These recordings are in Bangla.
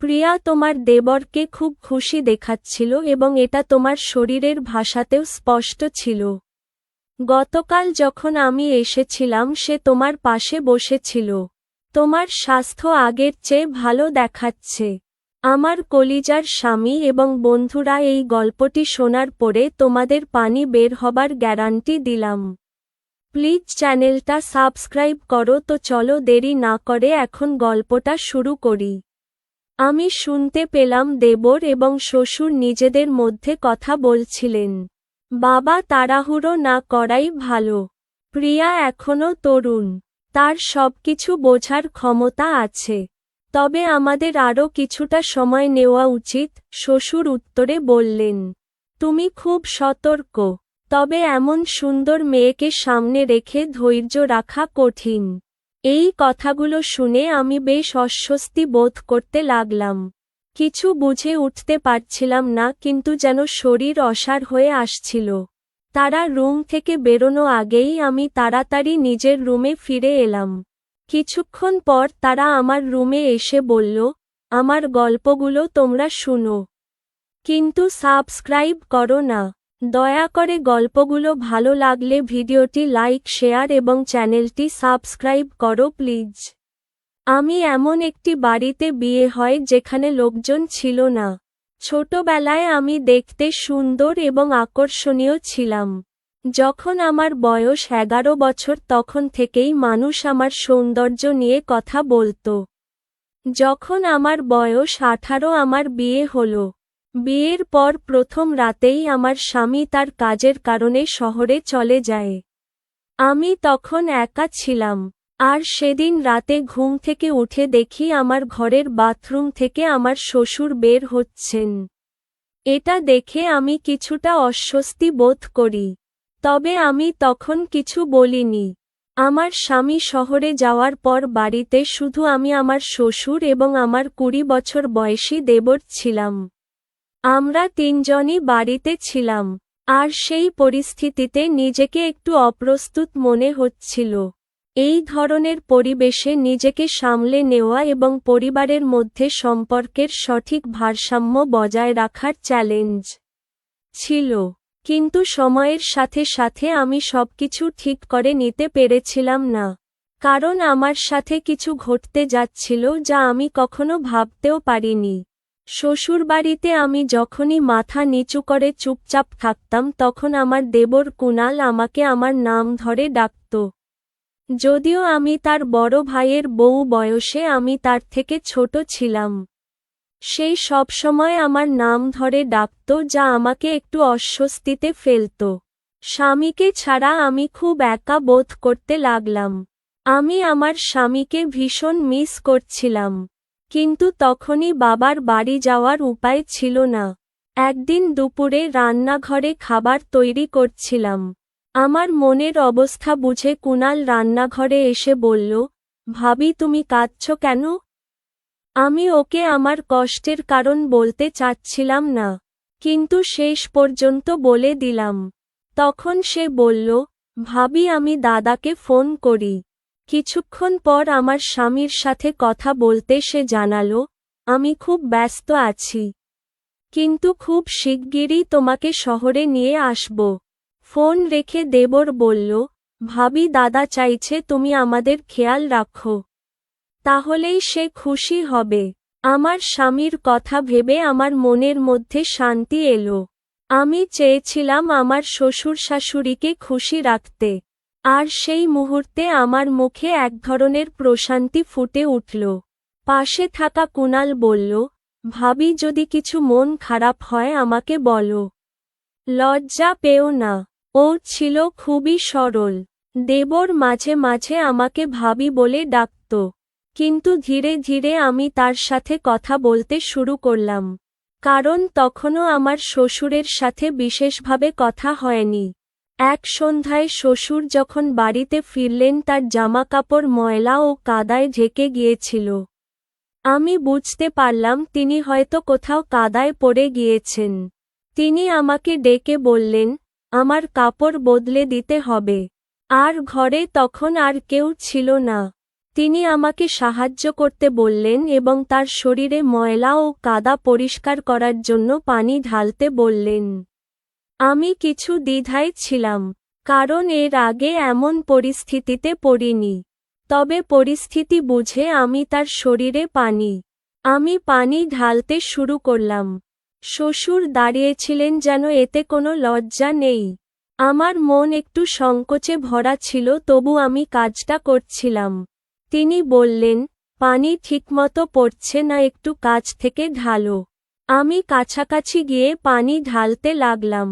প্রিয়া তোমার দেবরকে খুব খুশি দেখাচ্ছিল এবং এটা তোমার শরীরের ভাষাতেও স্পষ্ট ছিল। গতকাল যখন আমি এসেছিলাম সে তোমার পাশে বসেছিল। তোমার স্বাস্থ্য আগের চেয়ে ভালো দেখাচ্ছে। আমার কলিজার স্বামী এবং বন্ধুরা এই গল্পটি শোনার পরে তোমাদের পানি বের হবার গ্যারান্টি দিলাম। প্লিজ চ্যানেলটা সাবস্ক্রাইব করো তো চলো দেরি না করে এখন গল্পটা শুরু করি। আমি শুনতে পেলাম দেবর এবং শ্বশুর নিজেদের মধ্যে কথা বলছিলেন। বাবা তাড়াহুড়ো না করাই ভালো। প্রিয়া এখনও তরুণ। তার সবকিছু বোঝার ক্ষমতা আছে। তবে আমাদের আরও কিছুটা সময় নেওয়া উচিত, শ্বশুর উত্তরে বললেন। তুমি খুব সতর্ক। তবে এমন সুন্দর মেয়েকে সামনে রেখে ধৈর্য রাখা কঠিন। এই কথাগুলো শুনে আমি বেশ অস্বস্তি বোধ করতে লাগলাম। কিছু বুঝে উঠতে পারছিলাম না, কিন্তু যেন শরীর অসার হয়ে আসছিল। তারা রুম থেকে বেরোনো আগেই আমি তাড়াতাড়ি নিজের রুমে ফিরে এলাম। কিছুক্ষণ পর তারা আমার রুমে এসে বলল, আমার গল্পগুলো তোমরা শুনো। কিন্তু সাবস্ক্রাইব করো না। দয়া করে গল্পগুলো ভালো লাগলে ভিডিওটি লাইক, শেয়ার এবং চ্যানেলটি সাবস্ক্রাইব করো, প্লিজ। আমি এমন একটি বাড়িতে বিয়ে হয় যেখানে লোকজন ছিল না। ছোটবেলায় আমি দেখতে সুন্দর এবং আকর্ষণীয় ছিলাম। যখন আমার বয়স এগারো বছর তখন থেকেই মানুষ আমার সৌন্দর্য নিয়ে কথা বলতো। যখন আমার বয়স আঠারো আমার বিয়ে হলো। বিয়ের পর প্রথম রাতেই আমার স্বামী তার কাজের কারণে শহরে চলে যায়। আমি তখন একা ছিলাম, আর সেদিন রাতে ঘুম থেকে উঠে দেখি আমার ঘরের বাথরুম থেকে আমার শ্বশুর বের হচ্ছেন। এটা দেখে আমি কিছুটা অস্বস্তি বোধ করি, তবে আমি তখন কিছু বলিনি। আমার স্বামী শহরে যাওয়ার পর বাড়িতে শুধু আমি আমার শ্বশুর এবং আমার কুড়ি বছর বয়সী দেবর ছিলাম। আমরা তিনজনই বাড়িতে ছিলাম, আর সেই পরিস্থিতিতে নিজেকে একটু অপ্রস্তুত মনে হচ্ছিল। এই ধরনের পরিবেশে নিজেকে সামলে নেওয়া এবং পরিবারের মধ্যে সম্পর্কের সঠিক ভারসাম্য বজায় রাখার চ্যালেঞ্জ ছিল। কিন্তু সময়ের সাথে সাথে আমি সবকিছু ঠিক করে নিতে পেরেছিলাম না, কারণ আমার সাথে কিছু ঘটতে যাচ্ছিল যা আমি কখনো ভাবতেও পারিনি। শ্বশুরবাড়িতে আমি যখনই মাথা নিচু করে চুপচাপ থাকতাম তখন আমার দেবর কুনাল আমাকে আমার নাম ধরে ডাকত। যদিও আমি তার বড় ভাইয়ের বউ বয়সে আমি তার থেকে ছোট ছিলাম। সেই সবসময় আমার নাম ধরে ডাকত যা আমাকে একটু অস্বস্তিতে ফেলত। স্বামীকে ছাড়া আমি খুব একা বোধ করতে লাগলাম। আমি আমার স্বামীকে ভীষণ মিস করছিলাম। কিন্তু তখনই বাবার বাড়ি যাওয়ার উপায় ছিল না। একদিন দুপুরে রান্নাঘরে খাবার তৈরি করছিলাম। আমার মনের অবস্থা বুঝে কুনাল রান্নাঘরে এসে বলল, ভাবি, তুমি কাঁদছ কেন? আমি ওকে আমার কষ্টের কারণ বলতে চাচ্ছিলাম না, কিন্তু শেষ পর্যন্ত বলে দিলাম। তখন সে বলল, ভাবি, আমি দাদাকে ফোন করি। কিছুক্ষণ পর আমার স্বামীর সাথে কথা বলতে সে জানালো, আমি খুব ব্যস্ত আছি। কিন্তু খুব শিগগিরই তোমাকে শহরে নিয়ে আসব ফোন রেখে দেবর বলল, ভাবি দাদা চাইছে তুমি আমাদের খেয়াল রাখো। তাহলেই সে খুশি হবে আমার স্বামীর কথা ভেবে আমার মনের মধ্যে শান্তি এলো। আমি চেয়েছিলাম আমার শ্বশুর শাশুড়িকে খুশি রাখতে। আর সেই মুহূর্তে আমার মুখে এক ধরনের প্রশান্তি ফুটে উঠল। পাশে থাকা কুনাল বলল, ভাবি, যদি কিছু মন খারাপ হয়, আমাকে বলো। লজ্জা পেও না। ও ছিল খুবই সরল। দেবর মাঝে মাঝে আমাকে ভাবি বলে ডাকত। কিন্তু ধীরে ধীরে আমি তার সাথে কথা বলতে শুরু করলাম। কারণ তখনও আমার শ্বশুরের সাথে বিশেষভাবে কথা হয়নি। এক সন্ধ্যায় শ্বশুর যখন বাড়িতে ফিরলেন তার জামাকাপড় ময়লা ও কাদায় ঢেকে গিয়েছিল। আমি বুঝতে পারলাম তিনি হয়তো কোথাও কাদায় পড়ে গিয়েছেন। তিনি আমাকে ডেকে বললেন, আমার কাপড় বদলে দিতে হবে। আর ঘরে তখন আর কেউ ছিল না। তিনি আমাকে সাহায্য করতে বললেন এবং তার শরীরে ময়লা ও কাদা পরিষ্কার করার জন্য পানি ঢালতে বললেন। আমি কিছু দ্বিধায় ছিলাম, কারণ এর আগে এমন পরিস্থিতিতে পড়িনি। তবে পরিস্থিতি বুঝে আমি তার শরীরে পানি, আমি পানি ঢালতে শুরু করলাম। শ্বশুর দাঁড়িয়েছিলেন যেন এতে কোনো লজ্জা নেই। আমার মন একটু সংকোচে ভরা ছিল, তবু আমি কাজটা করছিলাম। তিনি বললেন, পানি ঠিকমতো পড়ছে না, একটু কাছ থেকে ঢালো। আমি কাছাকাছি গিয়ে পানি ঢালতে লাগলাম।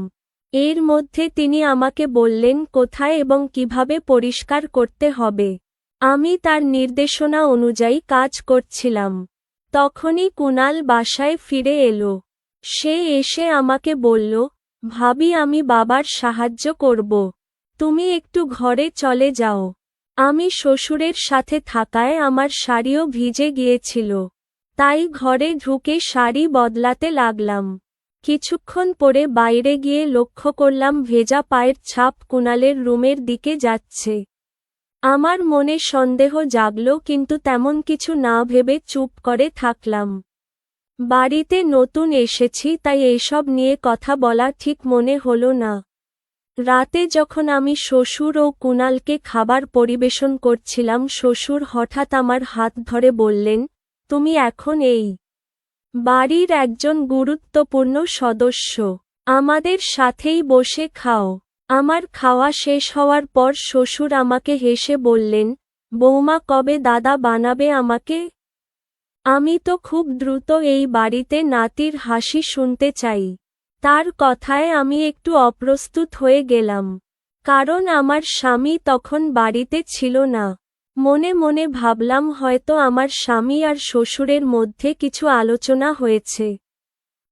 এর মধ্যে তিনি আমাকে বললেন, কোথায় এবং কীভাবে পরিষ্কার করতে হবে? আমি তার নির্দেশনা অনুযায়ী কাজ করছিলাম। তখনই কুনাল বাসায় ফিরে এলো। সে এসে আমাকে বলল, ভাবি, আমি বাবার সাহায্য করব। তুমি একটু ঘরে চলে যাও। আমি শ্বশুরের সাথে থাকায় আমার শাড়িও ভিজে গিয়েছিল। তাই ঘরে ঢুকে শাড়ি বদলাতে লাগলাম। কিছুক্ষণ পরে বাইরে গিয়ে লক্ষ্য করলাম ভেজা পায়ের ছাপ কুনালের রুমের দিকে যাচ্ছে। আমার মনে সন্দেহ জাগল কিন্তু তেমন কিছু না ভেবে চুপ করে থাকলাম। বাড়িতে নতুন এসেছি তাই এসব নিয়ে কথা বলা ঠিক মনে হল না। রাতে যখন আমি শ্বশুর ও কুনালকে খাবার পরিবেশন করছিলাম, শ্বশুর হঠাৎ আমার হাত ধরে বললেন, তুমি এখন এই বাড়ির একজন গুরুত্বপূর্ণ সদস্য। আমাদের সাথেই বসে খাও। আমার খাওয়া শেষ হওয়ার পর শ্বশুর আমাকে হেসে বললেন, বৌমা, কবে দাদা বানাবে আমাকে? আমি তো খুব দ্রুত এই বাড়িতে নাতির হাসি শুনতে চাই। তার কথায় আমি একটু অপ্রস্তুত হয়ে গেলাম। কারণ আমার স্বামী তখন বাড়িতে ছিল না। মনে মনে ভাবলাম হয়তো আমার স্বামী আর শ্বশুরের মধ্যে কিছু আলোচনা হয়েছে।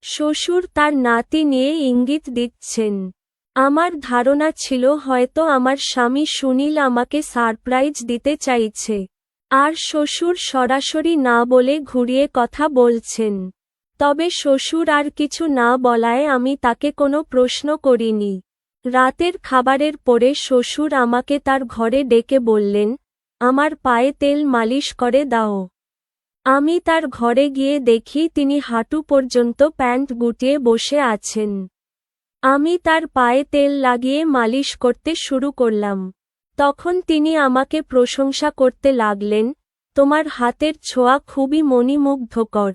শ্বশুর তার নাতি নিয়ে ইঙ্গিত দিচ্ছেন। আমার ধারণা ছিল হয়তো আমার স্বামী সুনীল আমাকে সারপ্রাইজ দিতে চাইছে। আর শ্বশুর সরাসরি না বলে ঘুরিয়ে কথা বলছেন। তবে শ্বশুর আর কিছু না বলায় আমি তাকে কোনো প্রশ্ন করিনি। রাতের খাবারের পরে শ্বশুর আমাকে তার ঘরে ডেকে বললেন আমার পায়ে তেল মালিশ করে দাও। আমি তার ঘরে গিয়ে দেখি তিনি হাঁটু পর্যন্ত প্যান্ট গুটিয়ে বসে আছেন। আমি তার পায়ে তেল লাগিয়ে মালিশ করতে শুরু করলাম। তখন তিনি আমাকে প্রশংসা করতে লাগলেন, তোমার হাতের ছোঁয়া খুবই মণিমুগ্ধকর।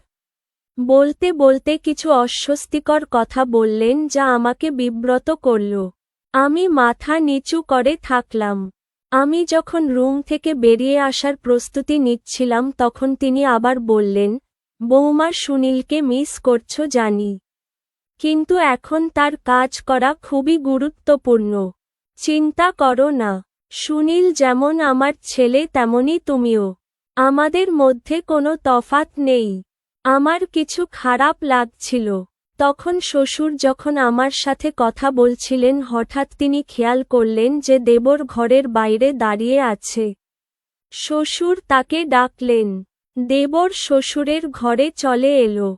বলতে বলতে কিছু অস্বস্তিকর কথা বললেন যা আমাকে বিব্রত করল। আমি মাথা নিচু করে থাকলাম। আমি যখন রুম থেকে বেরিয়ে আসার প্রস্তুতি নিচ্ছিলাম তখন তিনি আবার বললেন, বৌমা সুনীলকে মিস করছ জানি। কিন্তু এখন তার কাজ করা খুবই গুরুত্বপূর্ণ। চিন্তা করো না, সুনীল যেমন আমার ছেলে তেমনই তুমিও। আমাদের মধ্যে কোনো তফাত নেই। আমার কিছু খারাপ লাগছিল। তখন শ্বশুর যখন আমার সাথে কথা বলছিলেন, হঠাৎ তিনি খেয়াল করলেন যে দেবর ঘরের বাইরে দাঁড়িয়ে আছে। শ্বশুর তাকে ডাকলেন। দেবর শ্বশুরের ঘরে চলে এলো।